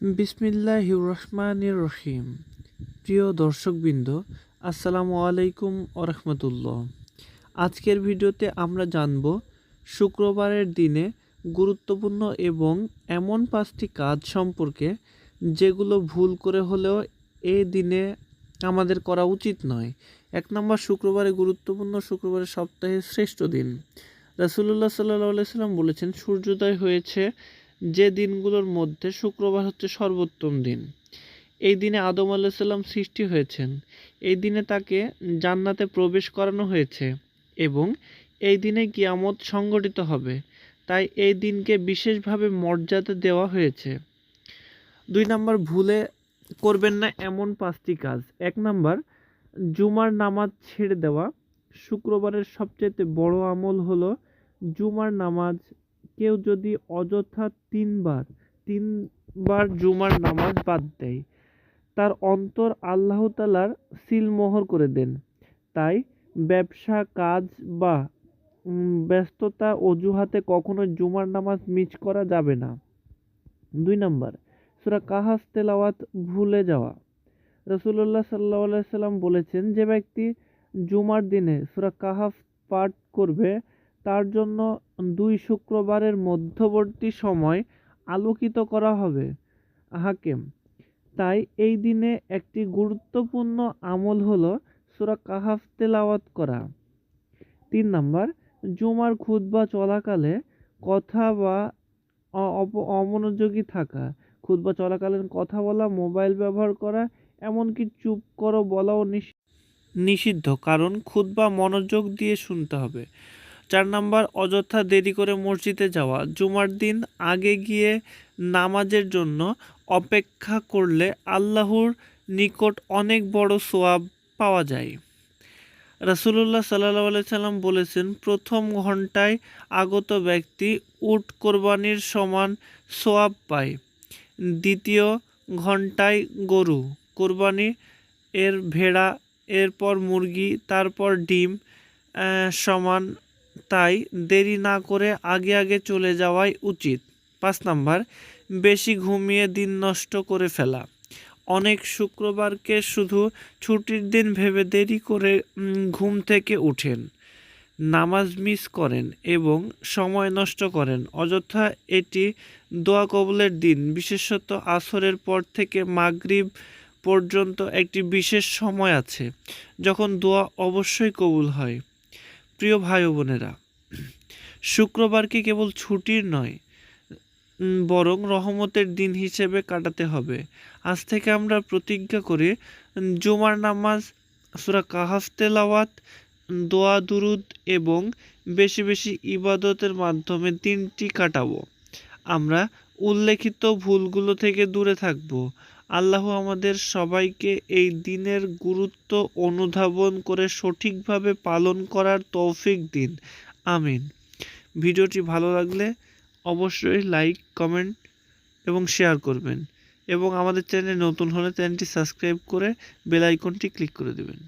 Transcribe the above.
বিসমিল্লাহ রহমানির রহিম। প্রিয় দর্শকবৃন্দ, আসসালামু আলাইকুম ওরহমতুল্লাহ আজকের ভিডিওতে আমরা জানব, শুক্রবারের দিনে গুরুত্বপূর্ণ এবং এমন পাঁচটি কাজ সম্পর্কে যেগুলো ভুল করে হলেও এই দিনে আমাদের করা উচিত নয়। এক নম্বর, শুক্রবারে গুরুত্বপূর্ণ শুক্রবারের সপ্তাহের শ্রেষ্ঠ দিন। রাসুল্লাহ সাল্লাহ সাল্লাম বলেছেন, সূর্যোদয় হয়েছে যে দিনগুলোর মধ্যে শুক্রবার হচ্ছে সর্বোত্তম দিন। এই দিনে আদম আলাইসাল্লাম সৃষ্টি হয়েছেন। এই দিনে তাকে জান্নাতে প্রবেশ করানো হয়েছে এবং এই দিনে কিয়ামত সংগঠিত হবে। তাই এই দিনকে বিশেষভাবে মর্যাদা দেওয়া হয়েছে। দুই নাম্বার, ভুলে করবেন না এমন পাঁচটি কাজ। এক নাম্বার, জুমার নামাজ ছেড়ে দেওয়া। শুক্রবারের সবচেয়ে বড় আমল হলো জুমার নামাজ কেউ যদি অযথা তিনবার তিনবার জুমার নামাজ বাদ দেয়, তার অন্তর আল্লাহ তালার সিলমোহর করে দেন। তাই ব্যবসা, কাজ বা ব্যস্ততা অজুহাতে কখনো জুমার নামাজ মিস করা যাবে না। দুই নম্বর, সুরা কাহাস তেলাওয়াত ভুলে যাওয়া। রসুল্লাহ সাল্লাহ সাল্লাম বলেছেন, যে ব্যক্তি জুমার দিনে সুরা কাহাফ পাঠ করবে তার জন্য দুই শুক্রবারের মধ্যবর্তী সময় আলোকিত করা হবে। হাকেম, তাই এই দিনে একটি গুরুত্বপূর্ণ আমল হলো সুরা কাহাফ তেলাওয়াত করা। তিন নাম্বার, জুমার খুতবা চলাকালে কথা বা অমনোযোগী থাকা। খুতবা চলাকালীন কথা বলা, মোবাইল ব্যবহার করা, এমনকি চুপ করো বলাও নিষিদ্ধ, কারণ খুতবা মনোযোগ দিয়ে শুনতে হবে। চার নাম্বার, অযথা দেরি করে মসজিদে যাওয়া। জুমার দিন আগে গিয়ে নামাজের জন্য অপেক্ষা করলে আল্লাহর নিকট অনেক বড় সোয়াব পাওয়া যায়। রাসুলুল্লাহ সাল্লাহ সাল্লাম বলেছেন, প্রথম ঘন্টায় আগত ব্যক্তি উট কোরবানির সমান সোয়াব পায়। দ্বিতীয় ঘন্টায় গরু কোরবানি, এর ভেড়া, এরপর মুরগি, তারপর ডিম সমান তাই দেরি না করে আগে আগে চলে যাওয়াই উচিত। পাঁচ নাম্বার, বেশি ঘুমিয়ে দিন নষ্ট করে ফেলা। অনেক শুক্রবারকে শুধু ছুটির দিন ভেবে দেরি করে ঘুম থেকে উঠেন। নামাজ মিস করেন এবং সময় নষ্ট করেন। অযথা এটি দোয়া কবলের দিন, বিশেষত আসরের পর থেকে মাগরিব পর্যন্ত একটি বিশেষ সময় আছে, যখন দোয়া অবশ্যই কবুল হয়। প্রিয় ভাই বোনেরা শুক্রবারকে কেবল ছুটির নয় বরং রহমতের দিন হিসেবে কাটাতে হবে। আজ থেকে আমরা প্রতিজ্ঞা করে, জুমার নামাজ, সুরা কাহাফ তেলাওয়াত, দোয়া, দুরুদ এবং বেশি বেশি ইবাদতের মাধ্যমে দিনটি কাটাবো। আমরা উল্লেখিত ভুলগুলো থেকে দূরে থাকব। আল্লাহ আমাদের সবাইকে এই দিনের গুরুত্ব অনুধাবন করে সঠিকভাবে পালন করার তৌফিক দিন। আমিন। ভিডিওটি ভালো লাগলে অবশ্যই লাইক, কমেন্ট এবং শেয়ার করবেন এবং আমাদের চ্যানেলে নতুন হলে চ্যানেলটি সাবস্ক্রাইব করে বেল আইকনটি ক্লিক করে দেবেন।